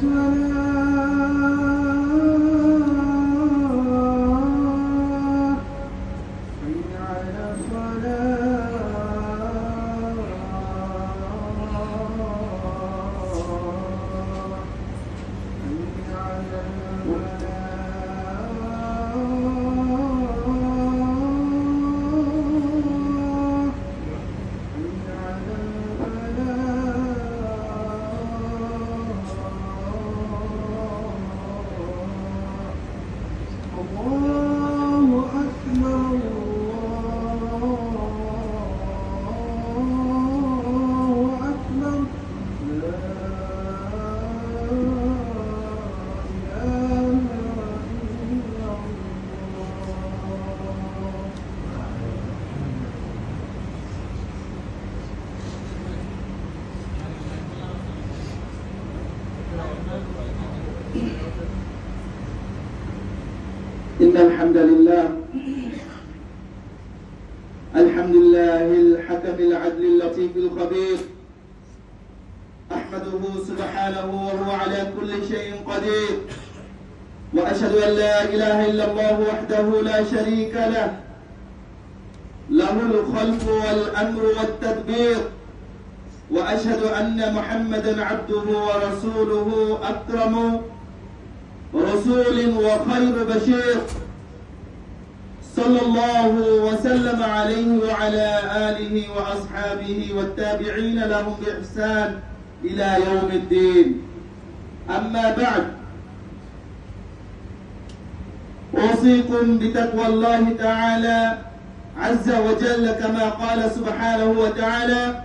Swaraj. إن الحمد لله الحمد لله الحكم العدل اللطيف الخبير أحمده سبحانه وهو على كل شيء قدير وأشهد أن لا إله إلا الله وحده لا شريك له له الخلق والأمر والتدبير وأشهد أن محمدا عبده ورسوله أكرم رسول وخير بشير صلى الله وسلم عليه وعلى آله وأصحابه والتابعين لهم بإحسان إلى يوم الدين. أما بعد أوصيكم بتقوى الله تعالى عز وجل كما قال سبحانه وتعالى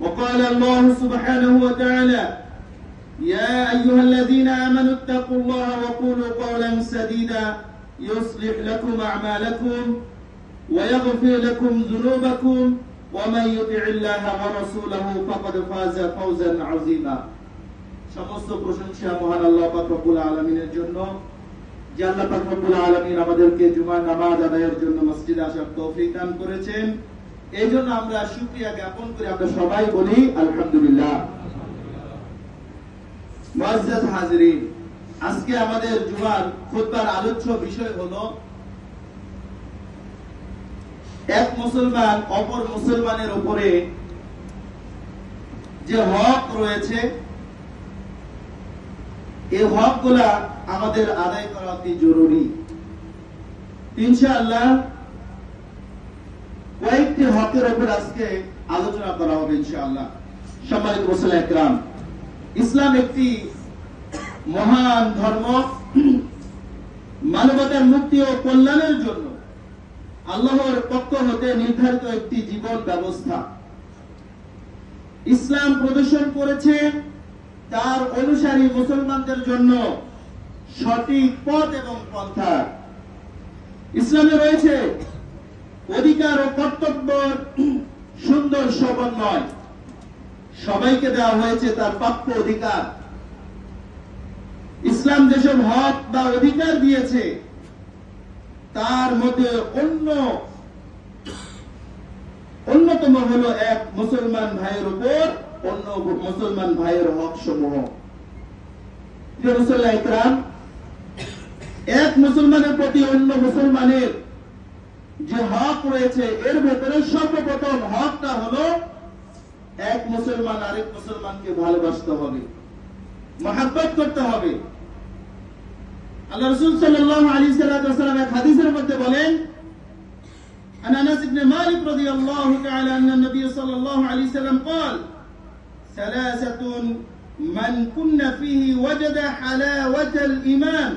وقال الله سبحانه وتعالى يا أيها الذين آمنوا اتقوا الله وقولوا قولا سديدا يصلح لكم أعمالكم ويغفر لكم ذنوبكم ومن يطع الله ورسوله فقد فاز فوزا عظيما সমস্ত প্রশংসা মহান আল্লাহ পাক রব্বুল আলামিনের জন্য যে আল্লাহ পাক রব্বুল আলামিন আমাদেরকে জুমার নামাজ আদায়ের জন্য মসজিদে আসার তৌফিক দান করেছেন এই জন্য আমরা শুকরিয়া জ্ঞাপন আমরা সবাই বলি, আলহামদুলিল্লাহ। আজকে আমাদের জুমার আলোচ্য বিষয় এক মুসলমান অপর মুসলমানের উপরে যে হক রয়েছে, এই হক আমাদের আদায় করা অতি জরুরি। ইনশাআল্লাহ কয়েকটি হকের উপর আজকে আলোচনা করা হবে ইনশাআল্লাহ। সম্মানিত মুসলিম একরাম, ইসলাম একটি মহান ধর্ম। মানবতার মুক্তি ও কল্যাণের জন্য আল্লাহর পক্ষ হতে নির্ধারিত একটি জীবন ব্যবস্থা। ইসলাম প্রদর্শন করেছে তার অনুসারী মুসলমানদের জন্য সঠিক পথ এবং পন্থা। ইসলামে রয়েছে অধিকার ও কর্তব্য সুন্দর সমন্বয়। সবাইকে দেওয়া হয়েছে তার প্রাপ্য অধিকার। ইসলাম যেসব হক বা অধিকার দিয়েছে, তার মধ্যে অন্য, অন্যতম হলো এক মুসলমান ভাইয়ের উপর, অন্য মুসলমান ভাইয়ের হক সমূহ এক মুসলমানের প্রতি অন্য মুসলমানের যে হক রয়েছে এর ভেতরে সর্বপ্রথম হকটা হলো এক মুসলমান আরেক মুসলমানকে ভালোবাসতে হবে মহাব্বত করতে হবে আল্লাহ রসুল সাল্লাল্লাহু আলাইহি সাল্লাম এক হাদিসের মধ্যে বলেন عن انس بن مالك رضي الله تعالى ان النبي صلى الله عليه وسلم قال ثلاثة من كن فيه وجد حلاوة الإيمان